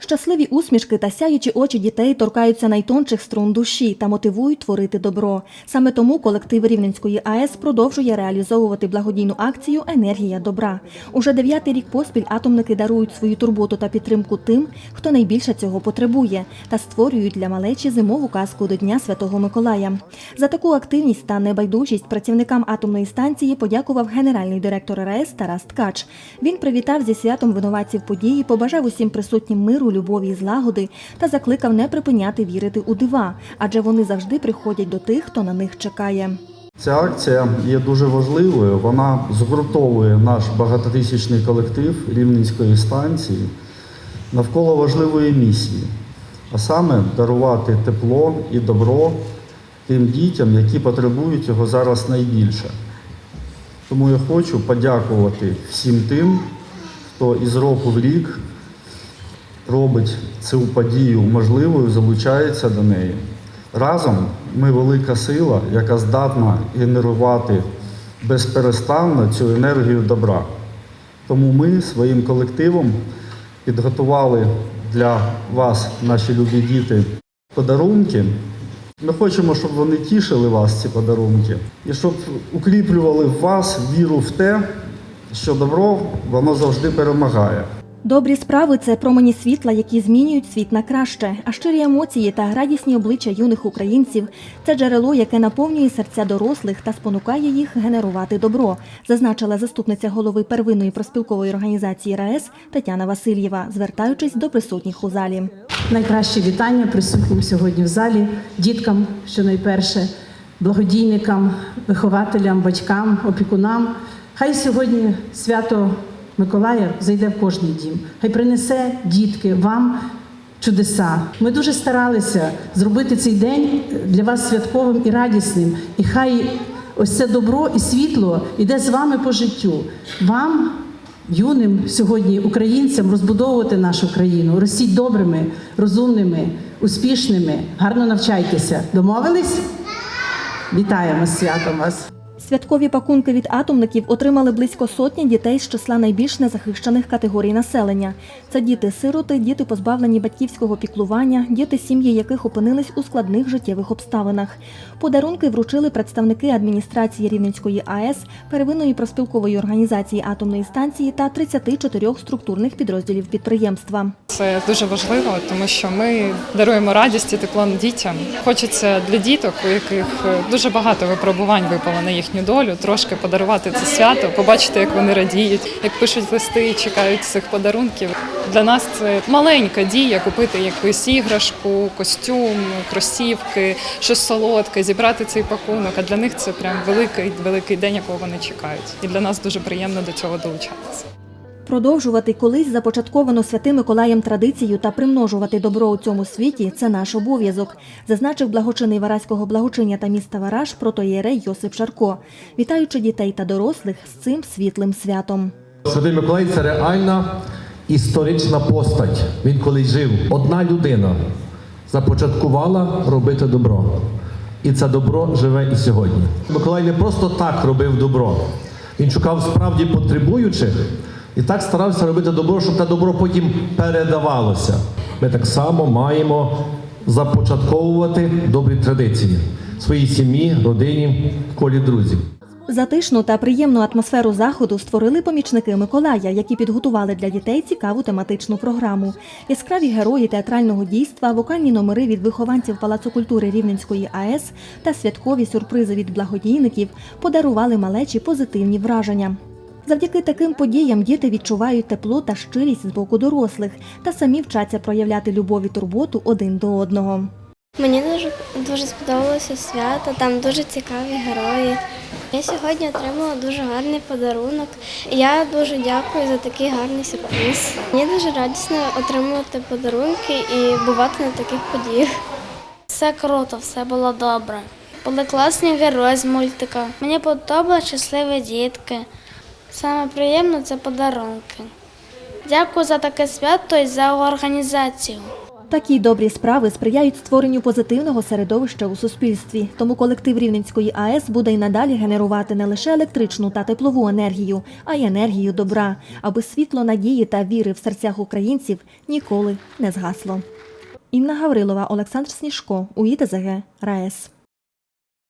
Щасливі усмішки та сяючі очі дітей торкаються найтончих струн душі та мотивують творити добро. Саме тому колектив Рівненської АЕС продовжує реалізовувати благодійну акцію Енергія добра. Уже дев'ятий рік поспіль атомники дарують свою турботу та підтримку тим, хто найбільше цього потребує, та створюють для малечі зимову казку до Дня Святого Миколая. За таку активність та небайдужість працівникам атомної станції подякував генеральний директор РАЕС Тарас Ткач. Він привітав зі святом винуватців події, побажав усім присутнім миру, любові і злагоди та закликав не припиняти вірити у дива, адже вони завжди приходять до тих, хто на них чекає. Ця акція є дуже важливою. Вона згуртовує наш багатотисячний колектив Рівненської станції навколо важливої місії, а саме дарувати тепло і добро тим дітям, які потребують його зараз найбільше. Тому я хочу подякувати всім тим, хто із року в рік робить цю подію можливою, залучається до неї. Разом ми велика сила, яка здатна генерувати безперестанно цю енергію добра. Тому ми своїм колективом підготували для вас, наші любі діти, подарунки. Ми хочемо, щоб вони тішили вас, ці подарунки, і щоб укріплювали в вас віру в те, що добро воно завжди перемагає. Добрі справи це промені світла, які змінюють світ на краще. А щирі емоції та радісні обличчя юних українців це джерело, яке наповнює серця дорослих та спонукає їх генерувати добро, зазначила заступниця голови первинної проспілкової організації РаЕС Тетяна Васильєва, звертаючись до присутніх у залі. Найкраще вітання присутнім сьогодні в залі, діткам, що найперше, благодійникам, вихователям, батькам, опікунам. Хай сьогодні свято Миколая зайде в кожний дім. Хай принесе дітки вам чудеса. Ми дуже старалися зробити цей день для вас святковим і радісним. І хай ось це добро і світло іде з вами по життю. Вам юним сьогодні українцям розбудовувати нашу країну. Ростіть добрими, розумними, успішними. Гарно навчайтеся. Домовились? Вітаємо з святом вас! Святкові пакунки від атомників отримали близько сотні дітей з числа найбільш незахищених категорій населення. Це діти-сироти, діти позбавлені батьківського піклування, діти, сім'ї яких опинились у складних життєвих обставинах. Подарунки вручили представники адміністрації Рівненської АЕС, первинної проспілкової організації атомної станції та 34 структурних підрозділів підприємства. Це дуже важливо, тому що ми даруємо радість і тепло дітям. Хочеться для діток, у яких дуже багато випробувань випало на їхню долю, трошки подарувати це свято, побачити, як вони радіють, як пишуть листи і чекають цих подарунків. Для нас це маленька дія купити якусь іграшку, костюм, кросівки, щось солодке, зібрати цей пакунок. А для них це прям великий великий день, якого вони чекають. І для нас дуже приємно до цього долучатися. Продовжувати колись започатковану святим Миколаєм традицію та примножувати добро у цьому світі це наш обов'язок, зазначив благочинний Вараського благочиння та міста Вараж протоєрей Йосип Шарко, вітаючи дітей та дорослих з цим світлим святом. Святий Миколай це реальна історична постать. Він колись жив. Одна людина започаткувала робити добро. І це добро живе і сьогодні. Миколай не просто так робив добро. Він шукав справді потребуючих і так старався робити добро, щоб те добро потім передавалося. Ми так само маємо започатковувати добрі традиції своїй сім'ї, родині, колі друзів. Затишну та приємну атмосферу заходу створили помічники Миколая, які підготували для дітей цікаву тематичну програму. Яскраві герої театрального дійства, вокальні номери від вихованців Палацу культури Рівненської АЕС та святкові сюрпризи від благодійників подарували малечі позитивні враження. Завдяки таким подіям діти відчувають тепло та щирість з боку дорослих та самі вчаться проявляти любов і турботу один до одного. Мені дуже дуже сподобалося свято, там дуже цікаві герої. Я сьогодні отримала дуже гарний подарунок. Я дуже дякую за такий гарний сюрприз. Мені дуже радісно отримувати подарунки і бувати на таких подіях. Все круто, все було добре. Були класні герої з мультика. Мені подобались щасливі дітки. Саме приємно це подарунки. Дякую за таке свято і за організацію. Такі добрі справи сприяють створенню позитивного середовища у суспільстві. Тому колектив Рівненської АЕС буде й надалі генерувати не лише електричну та теплову енергію, а й енергію добра, аби світло надії та віри в серцях українців ніколи не згасло. Інна Гаврилова, Олександр Сніжко, УІТЗГ, РаЕС.